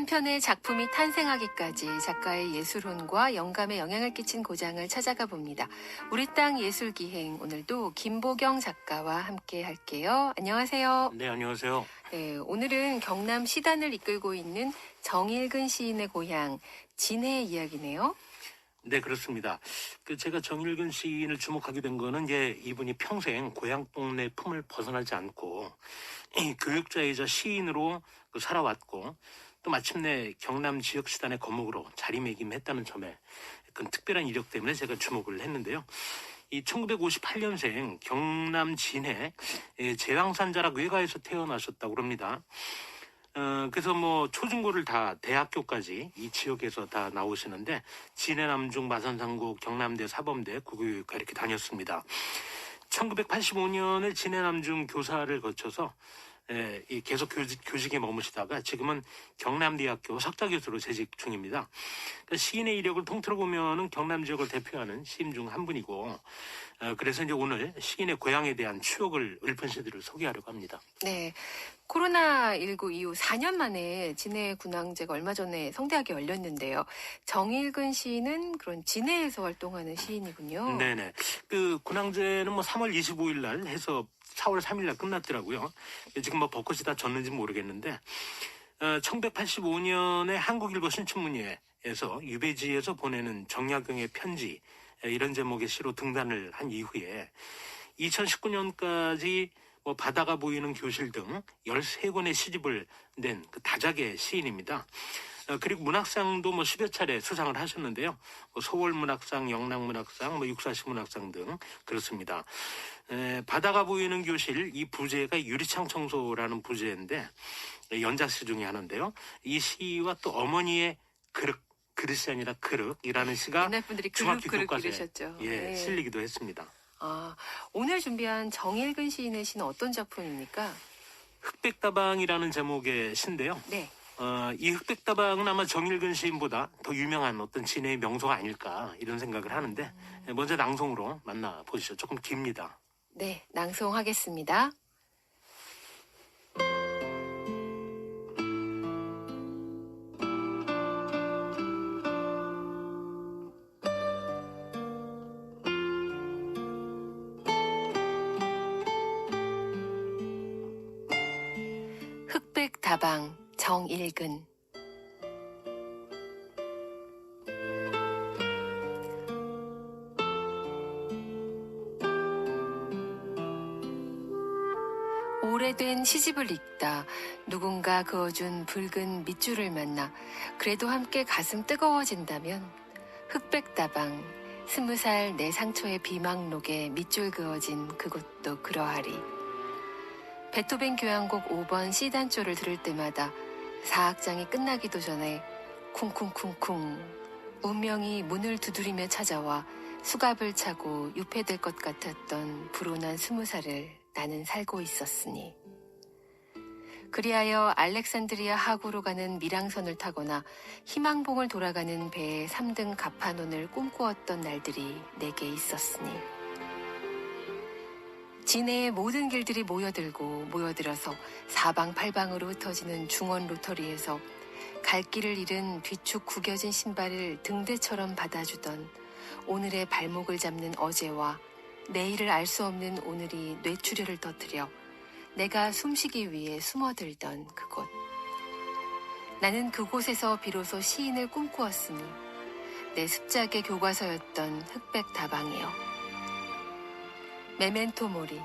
한 편의 작품이 탄생하기까지 작가의 예술혼과 영감에 영향을 끼친 고장을 찾아가 봅니다. 우리 땅 예술기행 오늘도 김보경 작가와 함께 할게요. 안녕하세요. 네, 안녕하세요. 네, 오늘은 경남 시단을 이끌고 있는 정일근 시인의 고향 진해의 이야기네요. 네, 그렇습니다. 그 제가 정일근 시인을 주목하게 된 거는 이제 이분이 평생 고향 동네 품을 벗어나지 않고 이 교육자이자 시인으로 그 살아왔고 또 마침내 경남 지역 시단의 거목으로 자리매김했다는 점에 그 특별한 이력 때문에 제가 주목을 했는데요. 이 1958년생 경남 진해 예, 제왕산자락 외가에서 태어나셨다고 합니다. 어, 그래서 뭐 초중고를 다 대학교까지 이 지역에서 다 나오시는데 진해 남중 마산상고 경남대 사범대 국유과 이렇게 다녔습니다. 1985년에 진해 남중 교사를 거쳐서 계속 교직, 교직 에 머무시다가 지금은 경남대학교 석좌 교수로 재직 중입니다. 그러니까 시인의 이력을 통틀어 보면은 경남 지역을 대표하는 시인 중 한 분이고 어, 그래서 이제 오늘 시인의 고향에 대한 추억을 읊은 시들을 소개하려고 합니다. 네. 코로나19 이후 4년 만에 진해 군항제가 얼마 전에 성대하게 열렸는데요. 정일근 시인은 그런 진해에서 활동하는 시인이군요. 네네. 그 군항제는 뭐 3월 25일 날 해서 4월 3일 날 끝났더라고요. 지금 뭐 벚꽃이 다 졌는지 모르겠는데, 어, 1985년에 한국일보 신춘문예에서 유배지에서 보내는 정약용의 편지 에, 이런 제목의 시로 등단을 한 이후에 2019년까지 뭐 바다가 보이는 교실 등 13권의 시집을 낸 그 다작의 시인입니다. 어, 그리고 문학상도 뭐 10여 차례 수상을 하셨는데요. 뭐 서울 문학상, 영락 문학상, 뭐 육사시 문학상 등 그렇습니다. 에, 바다가 보이는 교실 이 부제가 유리창 청소라는 부제인데 연작시 중에 하나인데요. 이 시와 또 어머니의 그릇 그릇이 아니라 그릇이라는 시가 옛날 분들이 그릇 중학교 그릇 교과서에 기르셨죠. 예, 네. 실리기도 했습니다. 아, 오늘 준비한 정일근 시인의 시는 어떤 작품입니까? 흑백다방이라는 제목의 시인데요. 네. 어, 이 흑백다방은 아마 정일근 시인보다 더 유명한 어떤 진해의 명소가 아닐까 이런 생각을 하는데 먼저 낭송으로 만나 보시죠. 조금 깁니다. 네, 낭송하겠습니다. 흑백 다방 정일근. 오래된 시집을 읽다 누군가 그어준 붉은 밑줄을 만나 그래도 함께 가슴 뜨거워진다면 흑백다방 스무 살 내 상처의 비망록에 밑줄 그어진 그곳도 그러하리. 베토벤 교향곡 5번 C단조를 들을 때마다 사악장이 끝나기도 전에 쿵쿵쿵쿵 운명이 문을 두드리며 찾아와 수갑을 차고 유폐될 것 같았던 불온한 스무 살을 나는 살고 있었으니. 그리하여 알렉산드리아 하구로 가는 미랑선을 타거나 희망봉을 돌아가는 배의 3등 가판원을 꿈꾸었던 날들이 내게 있었으니. 진해의 모든 길들이 모여들고 모여들어서 사방팔방으로 흩어지는 중원 로터리에서 갈 길을 잃은 뒤축 구겨진 신발을 등대처럼 받아주던 오늘의 발목을 잡는 어제와 내일을 알 수 없는 오늘이 뇌출혈을 터뜨려 내가 숨쉬기 위해 숨어들던 그곳. 나는 그곳에서 비로소 시인을 꿈꾸었으니 내 습작의 교과서였던 흑백 다방이여. 메멘토 모리.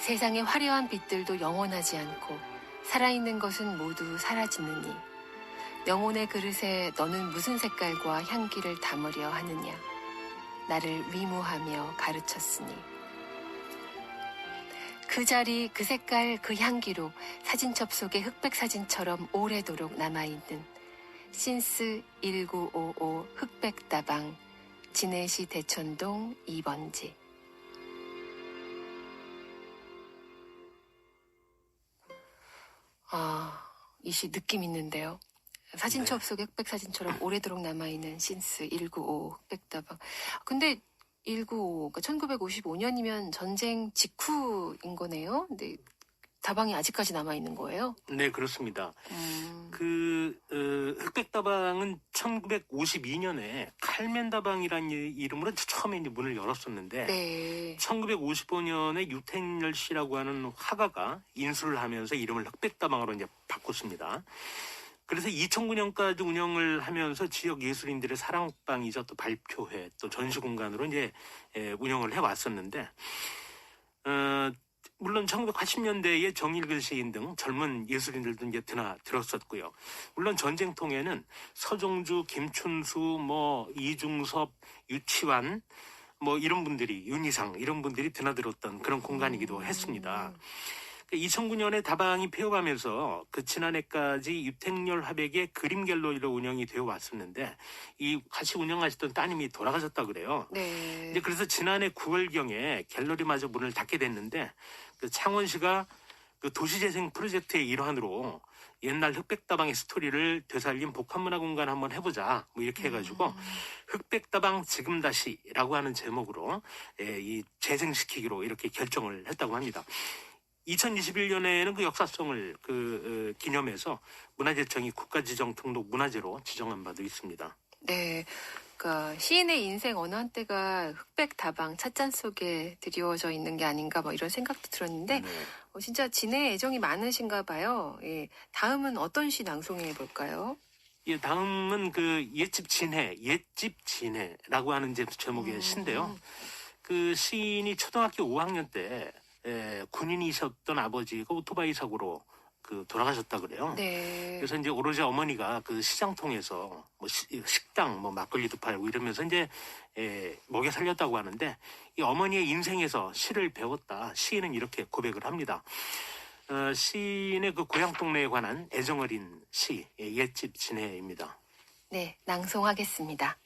세상의 화려한 빛들도 영원하지 않고 살아있는 것은 모두 사라지느니 영혼의 그릇에 너는 무슨 색깔과 향기를 담으려 하느냐. 나를 위무하며 가르쳤으니. 그 자리, 그 색깔, 그 향기로 사진첩 속에 흑백 사진처럼 오래도록 남아있는 신스 1955 흑백다방 진해시 대천동 2번지. 아, 이 시 느낌 있는데요. 사진첩 속에 흑백 사진처럼 오래도록 남아있는 신스 195 흑백다방. 근데 195, 그러니까 1955년이면 전쟁 직후인 거네요. 근데 다방이 아직까지 남아 있는 거예요? 네, 그렇습니다. 음, 그 어, 흑백 다방은 1952년에 칼맨 다방이라는 이- 이름으로 처음에 이제 문을 열었었는데 네. 1955년에 유택열 씨라고 하는 화가가 인수를 하면서 이름을 흑백 다방으로 이제 바꿨습니다. 그래서 2009년까지 운영을 하면서 지역 예술인들의 사랑방이자 또 발표회 또 전시 공간으로 이제 에, 운영을 해 왔었는데 어, 물론 1980년대에 정일근 시인 등 젊은 예술인들도 이제 드나 들었었고요. 물론 전쟁통에는 서종주, 김춘수, 뭐 이중섭, 유치환 뭐 이런 분들이 윤희상 이런 분들이 드나들었던 그런 공간이기도 했습니다. 2009년에 다방이 폐업하면서 그 지난해까지 유택열 화백의 그림 갤러리로 운영이 되어 왔었는데 이 같이 운영하시던 따님이 돌아가셨다 그래요. 네. 이제 그래서 지난해 9월경에 갤러리마저 문을 닫게 됐는데 그 창원시가 그 도시재생 프로젝트의 일환으로 옛날 흑백다방의 스토리를 되살린 복합문화 공간 한번 해보자 뭐 이렇게 해가지고 흑백다방 지금 다시라고 하는 제목으로 예, 이 재생시키기로 이렇게 결정을 했다고 합니다. 2021년에는 그 역사성을 그 어, 기념해서 문화재청이 국가지정 등록 문화재로 지정한 바도 있습니다. 네. 그러니까 시인의 인생 어느 한때가 흑백 다방 찻잔 속에 드리워져 있는 게 아닌가 뭐 이런 생각도 들었는데 네. 어, 진짜 진의 애정이 많으신가 봐요. 예. 다음은 어떤 시 낭송해 볼까요? 예, 다음은 그 옛집 진해, 옛집 진해라고 하는 제 제목의 음. 시인데요. 그 시인이 초등학교 5학년 때 에, 군인이셨던 아버지가 오토바이 사고로 그 돌아가셨다 그래요. 네. 그래서 이제 오로지 어머니가 그 시장 통해서 뭐 시- 식당 뭐 막걸리도 팔고 이러면서 이제 에, 먹여 살렸다고 하는데 이 어머니의 인생에서 시를 배웠다 시인은 이렇게 고백을 합니다. 어, 시인의 그 고향 동네에 관한 애정 어린 시 예, 옛집 진해입니다. 네, 낭송하겠습니다.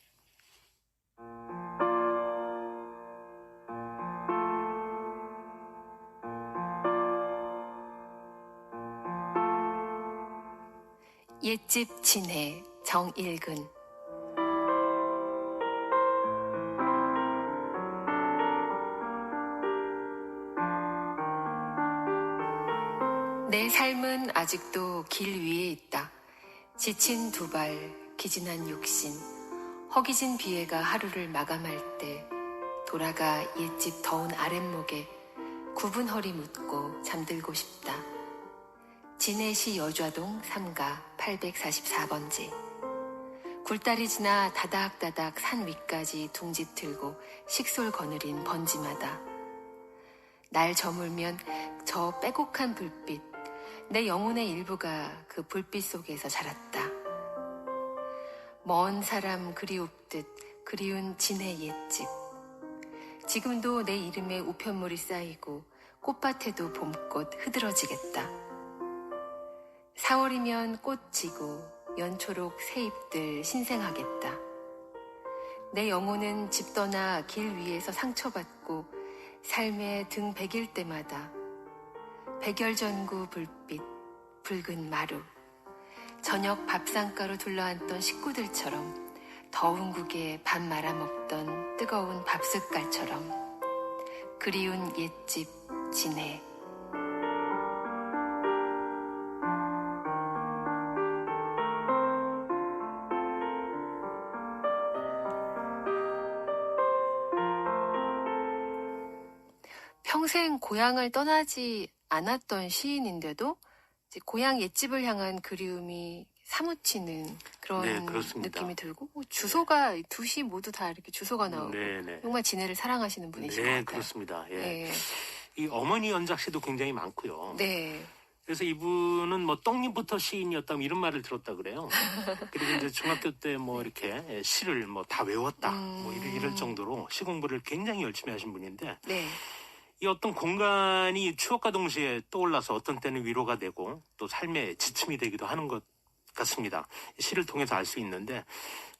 옛집 진해 정일근 내 삶은 아직도 길 위에 있다. 지친 두 발, 기진한 육신, 허기진 비애가 하루를 마감할 때 돌아가 옛집 더운 아랫목에 굽은 허리 묻고 잠들고 싶다. 진해시 여좌동 3가 844번지. 굴다리 지나 다닥다닥 산 위까지 둥지 틀고 식솔 거느린 번지마다. 날 저물면 저 빼곡한 불빛, 내 영혼의 일부가 그 불빛 속에서 자랐다. 먼 사람 그리웁듯 그리운 진해 옛집. 지금도 내 이름에 우편물이 쌓이고 꽃밭에도 봄꽃 흐드러지겠다. 4월이면 꽃 지고 연초록 새잎들 신생하겠다. 내 영혼은 집 떠나 길 위에서 상처받고 삶의 등 백일 때마다 백열전구 불빛, 붉은 마루, 저녁 밥상가로 둘러앉던 식구들처럼 더운 국에 밥 말아먹던 뜨거운 밥숟갈처럼 그리운 옛집 지내. 고향을 떠나지 않았던 시인인데도 이제 고향 옛집을 향한 그리움이 사무치는 그런 네, 그렇습니다. 느낌이 들고 뭐 주소가 두시 모두 다 이렇게 주소가 나오고 네네. 정말 진해를 사랑하시는 분이신 것 네, 같아요. 그렇습니다. 예. 네. 이 어머니 연작 시도 굉장히 많고요. 네. 그래서 이분은 뭐 떡잎부터 시인이었다 뭐 이런 말을 들었다 그래요. 그리고 이제 중학교 때 뭐 이렇게 시를 뭐 다 외웠다 뭐 이럴, 이럴 정도로 시 공부를 굉장히 열심히 하신 분인데 네. 이 어떤 공간이 추억과 동시에 떠올라서 어떤 때는 위로가 되고 또 삶의 지침이 되기도 하는 것 같습니다. 시를 통해서 알 수 있는데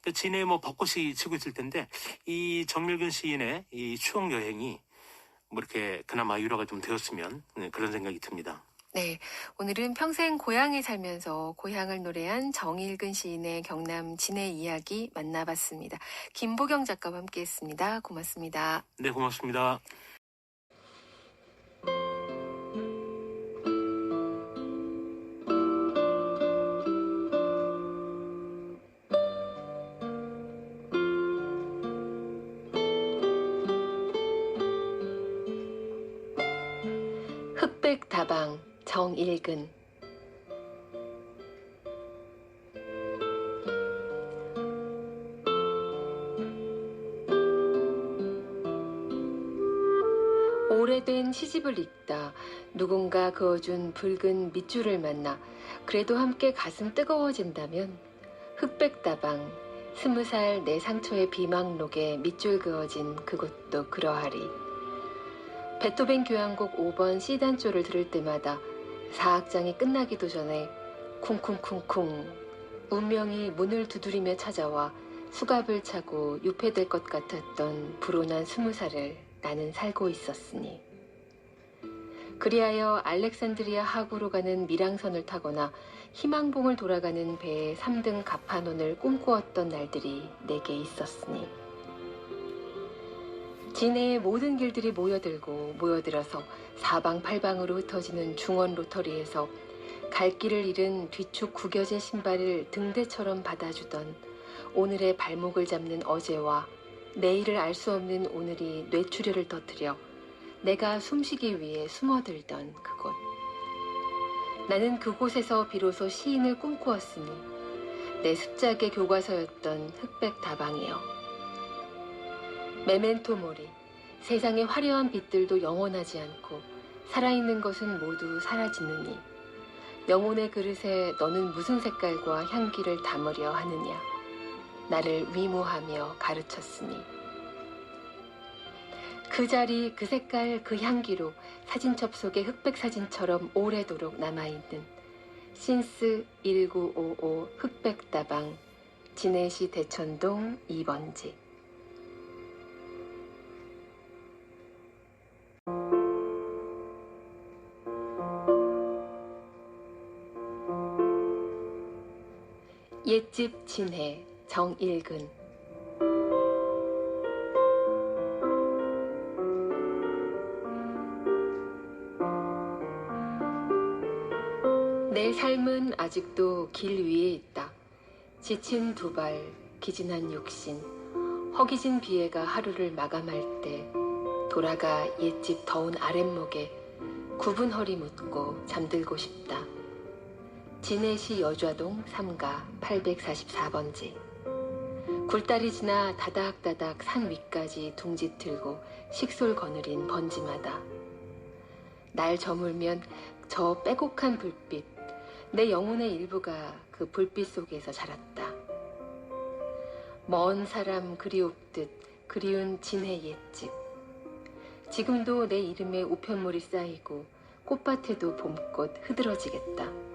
그 진해 뭐 벚꽃이 지고 있을 텐데 이 정밀근 시인의 이 추억 여행이 뭐 이렇게 그나마 위로가 좀 되었으면 네, 그런 생각이 듭니다. 네. 오늘은 평생 고향에 살면서 고향을 노래한 정일근 시인의 경남 진해 이야기 만나봤습니다. 김보경 작가와 함께 했습니다. 고맙습니다. 네, 고맙습니다. 정일근 오래된 시집을 읽다 누군가 그어준 붉은 밑줄을 만나 그래도 함께 가슴 뜨거워진다면 흑백 다방 스무 살 내 상처의 비망록에 밑줄 그어진 그곳도 그러하리. 베토벤 교향곡 5번 C단조를 들을 때마다 사악장이 끝나기도 전에 쿵쿵쿵쿵 운명이 문을 두드리며 찾아와 수갑을 차고 유폐될 것 같았던 불온한 스무 살을 나는 살고 있었으니. 그리하여 알렉산드리아 하구로 가는 미랑선을 타거나 희망봉을 돌아가는 배의 3등 갑판원을 꿈꾸었던 날들이 내게 있었으니. 진해의 모든 길들이 모여들고 모여들어서 사방팔방으로 흩어지는 중원 로터리에서 갈 길을 잃은 뒤축 구겨진 신발을 등대처럼 받아주던 오늘의 발목을 잡는 어제와 내일을 알 수 없는 오늘이 뇌출혈을 터뜨려 내가 숨쉬기 위해 숨어들던 그곳. 나는 그곳에서 비로소 시인을 꿈꾸었으니 내 습작의 교과서였던 흑백 다방이여. 메멘토 모리. 세상의 화려한 빛들도 영원하지 않고 살아있는 것은 모두 사라지느니 영혼의 그릇에 너는 무슨 색깔과 향기를 담으려 하느냐. 나를 위모하며 가르쳤으니 그 자리, 그 색깔, 그 향기로 사진첩 속의 흑백 사진처럼 오래도록 남아있는 신스 1955 흑백다방 진해시 대천동 2번지 옛집 진해 정일근 내 삶은 아직도 길 위에 있다. 지친 두 발, 기진한 육신, 허기진 비애가 하루를 마감할 때 돌아가 옛집 더운 아랫목에 굽은 허리 묻고 잠들고 싶다. 진해시 여좌동 3가 844번지. 굴다리 지나 다닥다닥 산 위까지 둥지 틀고 식솔 거느린 번지마다. 날 저물면 저 빼곡한 불빛, 내 영혼의 일부가 그 불빛 속에서 자랐다. 먼 사람 그리웁듯 그리운 진해 옛집. 지금도 내 이름에 우편물이 쌓이고 꽃밭에도 봄꽃 흐드러지겠다.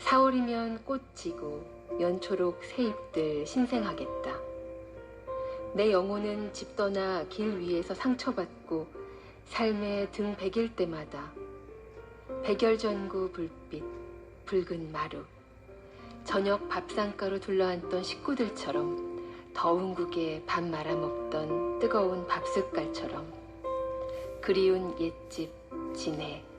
4월이면 꽃 지고 연초록 새잎들 신생하겠다. 내 영혼은 집 떠나 길 위에서 상처받고 삶의 등 백일 때마다 백열전구 불빛, 붉은 마루, 저녁 밥상가로 둘러앉던 식구들처럼 더운 국에 밥 말아먹던 뜨거운 밥숟갈처럼 그리운 옛집 진해